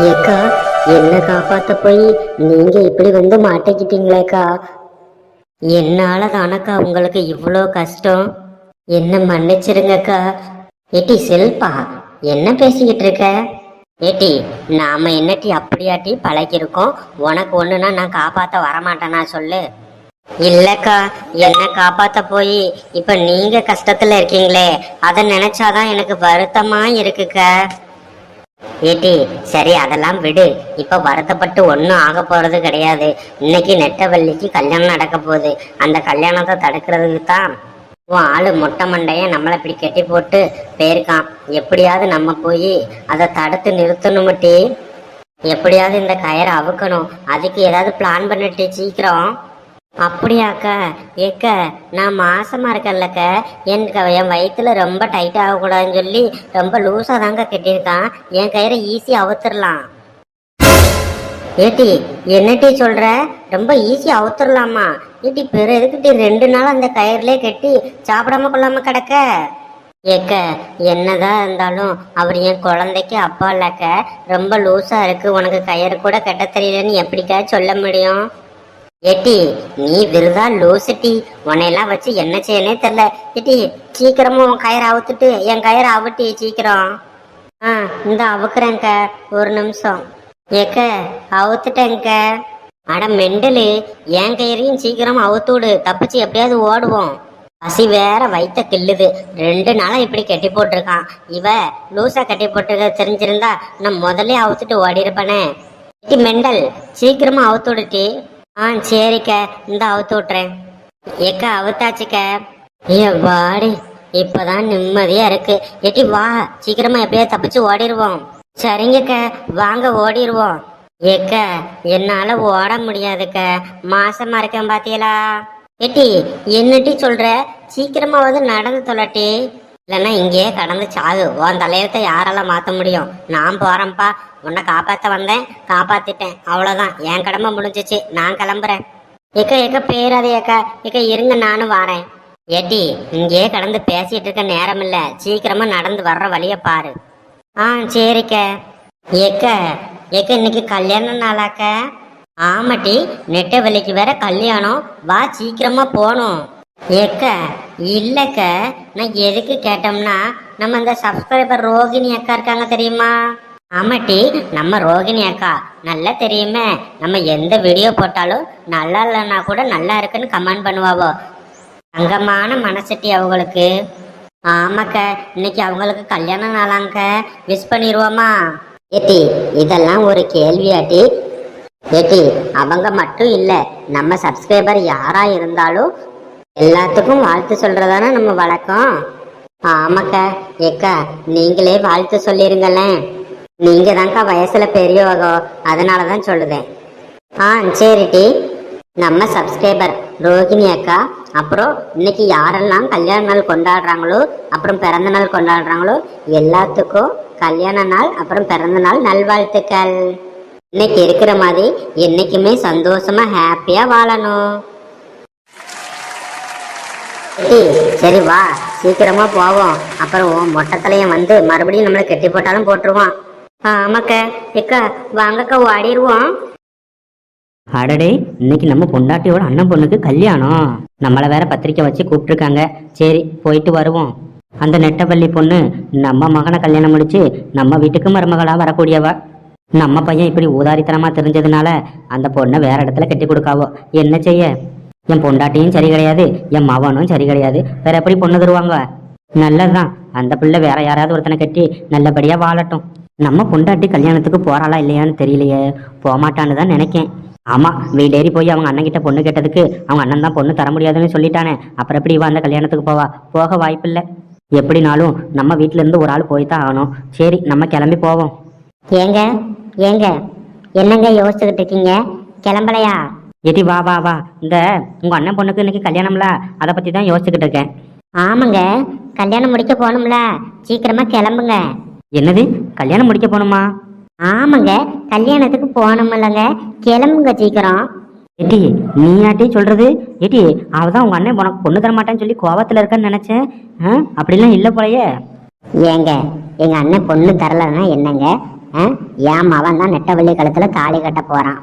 ஏக்கா என்ன காப்பாத்த போய்? நீங்க இப்படி வந்து மாட்டிக்கிட்டீங்களேக்கா. என்னால தானக்கா உங்களுக்கு இவ்வளோ கஷ்டம்? என்ன மன்னிச்சிருங்கக்கா. ஏட்டி செல்பா என்ன பேசிக்கிட்டு இருக்க? ஏட்டி நாம என்னட்டி அப்படியாட்டி பழகிருக்கோம் உனக்கு ஒண்ணுனா நான் காப்பாத்த வரமாட்டேனா சொல்லு. இல்லக்கா என்ன காப்பாத்த போய்? இப்ப நீங்க கஷ்டத்துல இருக்கீங்களே. அதை நினைச்சாதான் எனக்கு வருத்தமா இருக்குக்கா. ஏட்டி சரி அதெல்லாம் விடு. இப்ப வருத்தப்பட்டு ஒன்றும் ஆக போறது கிடையாது. இன்னைக்கு நெட்டவள்ளிக்கு கல்யாணம் நடக்க போகுது. அந்த கல்யாணத்தை தடுக்கிறதுக்கு தான் உன் ஆளு மொட்டை மண்டைய நம்மளை இப்படி கெட்டி போட்டு போயிருக்கான். எப்படியாவது நம்ம போய் அதை தடுத்து நிறுத்தணுமட்டி எப்படியாவது இந்த கயரை அவுக்கணும். அதுக்கு ஏதாவது பிளான் பண்ணிட்டு சீக்கிரம் அப்படியாக்கா? ஏக்க நான் மாசமா இருக்கேன்லக்க. எனக்கு என் வயிற்றுல ரொம்ப டைட் ஆகக்கூடாதுன்னு சொல்லி ரொம்ப லூஸாக தாங்க கட்டியிருக்கான். என் கயிறை ஈஸி அவுத்துடலாம் ஏட்டி என்னட்டி சொல்ற? ரொம்ப ஈஸி அவுத்துடலாமா ஏட்டி பெரு எதுக்கிட்டி ரெண்டு நாள் அந்த கயிறுலே கட்டி சாப்பிடாம கொள்ளாம கிடக்க? ஏக்க என்னதான் இருந்தாலும் அவர் என் குழந்தைக்கு அப்பா இல்லக்க. ரொம்ப லூஸாக இருக்கு. உனக்கு கயிறு கூட கட்ட தெரியலன்னு எப்படிக்கா சொல்ல முடியும்? ஏட்டி நீ விருதா லூசுட்டி உன்னையெல்லாம் வச்சு என்ன செய்யனே தெரியல. ஏட்டி சீக்கிரமும் உன் கயிறை அவுத்துட்டு என் கயிறை அவுட்டி சீக்கிரம். ஆ இந்த அவுக்குறேங்க ஒரு நிமிஷம். ஏக்க அவுத்துட்டேங்க. அட மெண்டலு என் கயிறையும் சீக்கிரம் அவுத்து விடு. தப்பிச்சு எப்படியாவது ஓடுவோம். பசி வேற வைத்த கில்லுது ரெண்டு நாளா இப்படி கட்டி போட்டிருக்கான். இவ லூசா கட்டி போட்டிருக்க தெரிஞ்சிருந்தா நான் முதல்ல அவுத்துட்டு ஓடி இருப்பேனே ஏட்டி மெண்டல் சீக்கிரமா அவுத்து விடுட்டி ஆ சரிக்க. இந்த அவுத்து விட்றேன் எக்க அவுத்தாச்சுக்க. ஏ வாடி. இப்பதான் நிம்மதியா இருக்கு. ஏட்டி வா. சீக்கிரமா எப்படியாவது தப்பிச்சு ஓடிடுவோம் சரிங்கக்க. வாங்க ஓடிடுவோம் ஏக்க என்னால ஓட முடியாதுக்க. மாசமா இருக்கேன் பாத்தீங்களா? ஏட்டி என்னட்டி சொல்ற? சீக்கிரமாவது நடந்து தொலைட்டி. இல்லைன்னா இங்கேயே கடந்து சாகு உன் தலையத்தை யாரெல்லாம் மாற்ற முடியும்? நான் போறேன்ப்பா. உன்னை காப்பாற்ற வந்தேன். காப்பாத்திட்டேன். அவ்வளோதான் என் கடமை முடிஞ்சிச்சு. நான் கிளம்புறேன். ஏக்க ஏக்க பேராதே ஏக்கா ஏக்க இருங்க நானும் வாரேன். ஏட்டி இங்கேயே கடந்து பேசிட்டு இருக்க நேரம் இல்ல சீக்கிரமா நடந்து வர்ற வழிய பாரு. ஆ சரிக்க. ஏக்க ஏக்க இன்னைக்கு கல்யாண நாளாக்க? ஆமாட்டி நெட்டவெளிக்கு வேற கல்யாணம். வா சீக்கிரமா போகணும் ஏக்க இல்லக்க நான் எதுக்கு கேட்டோம்னா நம்ம இந்த சப்ஸ்கிரைபர் ரோகிணி அக்கா இருக்காங்க தெரியுமா? ஆமாட்டி நம்ம ரோகிணி அக்கா. நல்லா தெரியுமே நம்ம எந்த வீடியோ போட்டாலும் நல்லா இல்லைன்னா கூட நல்லா இருக்குன்னு கமெண்ட் பண்ணுவாவோ. தங்கமான மனசட்டி அவங்களுக்கு. ஆமாக்க இன்னைக்கு அவங்களுக்கு கல்யாண நாளாங்க. விஷ் பண்ணிடுவோமா ஏட்டி இதெல்லாம் ஒரு கேள்வியாட்டி ஏட்டி அவங்க மட்டும் இல்லை நம்ம சப்ஸ்கிரைபர் யாரா இருந்தாலும் எல்லாத்துக்கும் வாழ்த்து சொல்றதானே நம்ம வழக்கம்? ஆமாக்கா ஏக்கா நீங்களே வாழ்த்து சொல்லிருங்களேன் நீங்க தான்க்கா வயசுல பெரியவகோ அதனால தான் சொல்லுதேன். ஆ சரிட்டி நம்ம சப்ஸ்கிரைபர் ரோகிணி அக்கா அப்புறம் இன்னைக்கு யாரெல்லாம் கல்யாண நாள் கொண்டாடுறாங்களோ அப்புறம் பிறந்த நாள் கொண்டாடுறாங்களோ எல்லாத்துக்கும் கல்யாண நாள் அப்புறம் பிறந்த நாள் நல்வாழ்த்துக்கள். இன்னைக்கு இருக்கிற மாதிரி என்னைக்குமே சந்தோஷமா ஹாப்பியா வாழணும். சரி வா சீக்கிரமா போவோம். அப்புறம் உன் வந்து மறுபடியும் நம்மளை கட்டி போட்டாலும் போட்டுருவான். ஆமாக்க. ஏக்கா வாங்கக்கா ஓடிடுவோம் அடடே இன்னைக்கு நம்ம பொண்டாட்டியோட அண்ணன் பொண்ணுக்கு கல்யாணம். நம்மளை வேற பத்திரிக்கை வச்சு கூப்பிட்டுருக்காங்க. சரி போயிட்டு வருவோம். அந்த நெட்டப்பள்ளி பொண்ணு நம்ம மகனை கல்யாணம் முடிச்சு நம்ம வீட்டுக்கு மருமகளா வரக்கூடியவ. நம்ம பையன் இப்படி ஊதாரித்தனமா தெரிஞ்சதுனால அந்த பொண்ணை வேற இடத்துல கட்டி கொடுக்காவோ. என்ன செய்ய? என் பொண்டாட்டியும் சரி கிடையாது என் மவனும் சரி கிடையாது. வேற எப்படி பொண்ணு தருவாங்க? நல்லதுதான். அந்த பிள்ளை வேற யாராவது ஒருத்தனை கட்டி நல்லபடியா வாழட்டும். நம்ம பொண்டாட்டி கல்யாணத்துக்கு போறாளா இல்லையான்னு தெரியலையே. போமாட்டான்னு தான் நினைக்கேன். ஆமா வீடேறி போய் அவங்க அண்ணன் கிட்ட பொண்ணு கேட்டதுக்கு அவங்க அண்ணன் தான் பொண்ணு தர முடியாதுன்னு சொல்லிட்டானே. அப்புறம் எப்படி இவன் அந்த கல்யாணத்துக்கு போவா? போக வாய்ப்பில்லை. எப்படினாலும் நம்ம வீட்ல இருந்து ஒரு ஆள் போய் தான் ஆகணும். சரி நம்ம கிளம்பி போவோம். ஏங்க ஏங்க என்னங்க யோசிச்சுக்கிட்டு இருக்கீங்க? கிளம்பலையா? எதி வா வா வா. இந்த உங்க அண்ணன் பொண்ணுக்கு இன்னைக்கு கல்யாணம்ல? அதை பத்தி தான் யோசிச்சுக்கிட்டு இருக்கேன். ஆமாங்க. கல்யாணம் முடிக்க போகணும்ல. சீக்கிரமா கிளம்புங்க. என்னது? கல்யாணம் முடிக்க போகணுமா? ஆமாங்க. கல்யாணத்துக்கு போகணுமில்லங்க. கிளம்புங்க சீக்கிரம். ஏட்டி நீயாட்டி சொல்றது? ஏட்டி அவதான் உங்க அண்ணன் உனக்கு பொண்ணு தர மாட்டான்னு சொல்லி கோவத்துல இருக்கன்னு நினைச்சேன். ஆ? அப்படிலாம் இல்ல போலயே. ஏங்க எங்க அண்ணன் பொண்ணு தரலன்னா என்னங்க? ஆ? என் மவன் தான் நெட்டவள்ளி கழுத்துல தாலி கட்ட போறான்.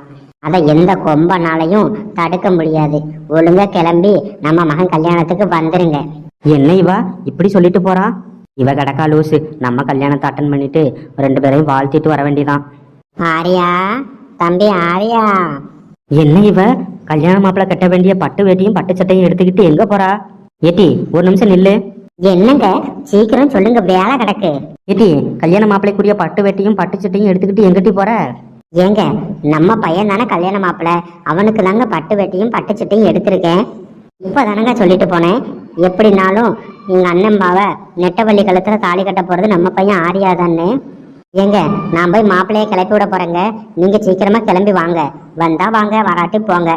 அதை எந்த கொம்பனாலையும் தடுக்க முடியாது. ஒழுங்கா கிளம்பி நம்ம மகன் கல்யாணத்துக்கு வந்துருங்க. என்ன இவா? இப்படி சொல்லிட்டு போறா? இவ கிடக்கா லூசு. நம்ம கல்யாணத்தை அட்டன் பண்ணிட்டு ரெண்டு பேரையும் வாழ்த்திட்டு வர வேண்டியதான் ஆரியா தம்பி ஆரியா. என்ன இவ? கல்யாண மாப்பிள்ளை கட்ட வேண்டிய பட்டு வேட்டியும் பட்டு சட்டையும் எடுத்துக்கிட்டு எங்க போறா? ஏட்டி ஒரு நிமிஷம் நில்லு. என்னங்க? சீக்கிரம் சொல்லுங்க வேலை கிடக்கு. ஏட்டி கல்யாண மாப்பிள்ளைக்குரிய பட்டு வேட்டியும் பட்டு சட்டையும் எடுத்துக்கிட்டு எங்கட்டி போற? ஏங்க நம்ம பையன் தானே கல்யாண மாப்பிள்ள அவனுக்கு தாங்க பட்டு வெட்டியும் பட்டு சட்டையும் எடுத்திருக்கேன். இப்போ தானங்க சொல்லிட்டு போனேன். எப்படினாலும் எங்க அண்ணன் பாவ நெட்டவள்ளி கழுத்துல தாலி கட்ட போறது நம்ம பையன் ஆரியாதான்னு. ஏங்க நான் போய் மாப்பிள்ளைய கிளப்பி விட போறேங்க. நீங்க சீக்கிரமா கிளம்பி வாங்க. வந்தா வாங்க வராட்டி போங்க.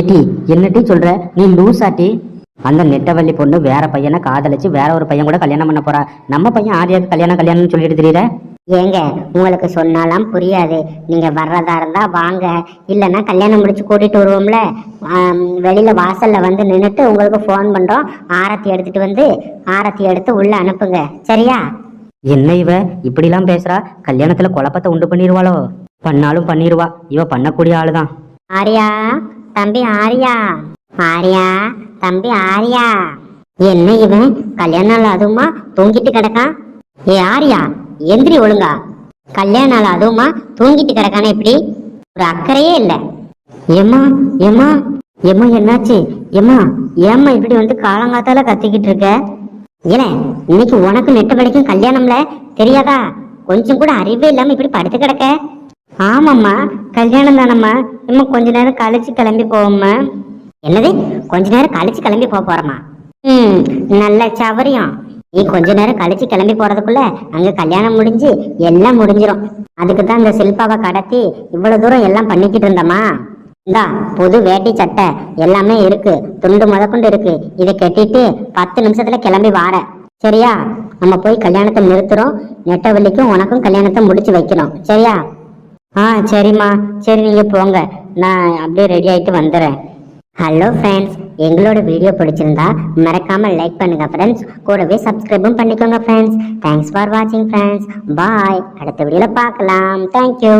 எட்டி என்னட்டி சொல்ற? நீ லூசாட்டி. அந்த நெட்டவள்ளி பொண்ணு வேற பையனை காதலிச்சு வேற ஒரு பையன் கூட கல்யாணம் பண்ண போறா. நம்ம பையன் ஆரியாவுக்கு கல்யாணம் கல்யாணம்னு சொல்லிட்டு தெரியுற ஏங்க உங்களுக்கு சொன்னாலாம் புரியாது. நீங்க வர்றதா இருந்தா வாங்க. இல்லைன்னா கல்யாணம் முடிச்சு கூட்டிட்டு வருவோம்ல. வெளியில வாசல்ல வந்து நின்றுட்டு உங்களுக்கு ஃபோன் பண்றோம். ஆரத்தி எடுத்துட்டு வந்து ஆரத்தி எடுத்து உள்ள அனுப்புங்க. சரியா? என்ன இவ? இப்படிலாம் பேசுறா? கல்யாணத்துல குழப்பத்தை உண்டு பண்ணிடுவாளோ பண்ணாலும் பண்ணிடுவா இவ பண்ணக்கூடிய ஆளுதான். ஆரியா தம்பி ஆரியா. ஆரியா தம்பி ஆரியா. என்ன இவன்? கல்யாண நாள் அதுவுமா? தூங்கிட்டு கிடக்கான். ஏ ஆரியா. எந்திரி ஒழுங்கா. கல்யாண நாள் அதுவுமா தூங்கிட்டு கிடக்கானே இப்படி? ஒரு அக்கறையே இல்லை. ஏம்மா ஏம்மா ஏம்மா என்னாச்சு? ஏம்மா ஏம்மா இப்படி வந்து காலங்காத்தால கத்திக்கிட்டு இருக்க? ஏல இன்னைக்கு உனக்கு நெட்ட படிக்கும் கல்யாணம்ல? தெரியாதா? கொஞ்சம் கூட அறிவே இல்லாம இப்படி படுத்து கிடக்க? ஆமாம்மா கல்யாணம் தானம்மா. இம்மா கொஞ்ச நேரம் கழிச்சு கிளம்பி போவோம்மா. என்னது? கொஞ்ச நேரம் கழிச்சு கிளம்பி போக போறோமா ம் நல்ல சவரியம். நீ கொஞ்ச நேரம் கழிச்சு கிளம்பி போறதுக்குள்ள அங்க கல்யாணம் முடிஞ்சு எல்லாம் முடிஞ்சிரும். அதுக்கு தான் இந்த சில்பாவை கடத்தி இவ்வளவு தூரம் எல்லாம் பண்ணிக்கிட்டு இருந்தோமா இந்தா புது வேட்டி சட்டை எல்லாமே இருக்கு. துண்டு முதற்கொண்டு இருக்கு. இதை கட்டிட்டு பத்து நிமிஷத்துல கிளம்பி வார. சரியா? நம்ம போய் கல்யாணத்தை நிறுத்துறோம். நெட்டவள்ளிக்கும் உனக்கும் கல்யாணத்தை முடிச்சு வைக்கிறோம் சரியா? ஆ சரிம்மா. சரி நீங்க போங்க. நான் அப்படியே ரெடி ஆயிட்டு வந்துடுறேன் ஹலோ ஃப்ரெண்ட்ஸ் எங்களோட வீடியோ பிடிச்சிருந்தா மறக்காம லைக் பண்ணுங்க ஃப்ரெண்ட்ஸ் கூடவே சப்ஸ்கிரைபும் பண்ணிக்கோங்க ஃப்ரெண்ட்ஸ் தேங்க்ஸ் ஃபார் வாட்சிங் ஃப்ரெண்ட்ஸ் பாய் அடுத்த வீடியோவில் பார்க்கலாம். தேங்க்யூ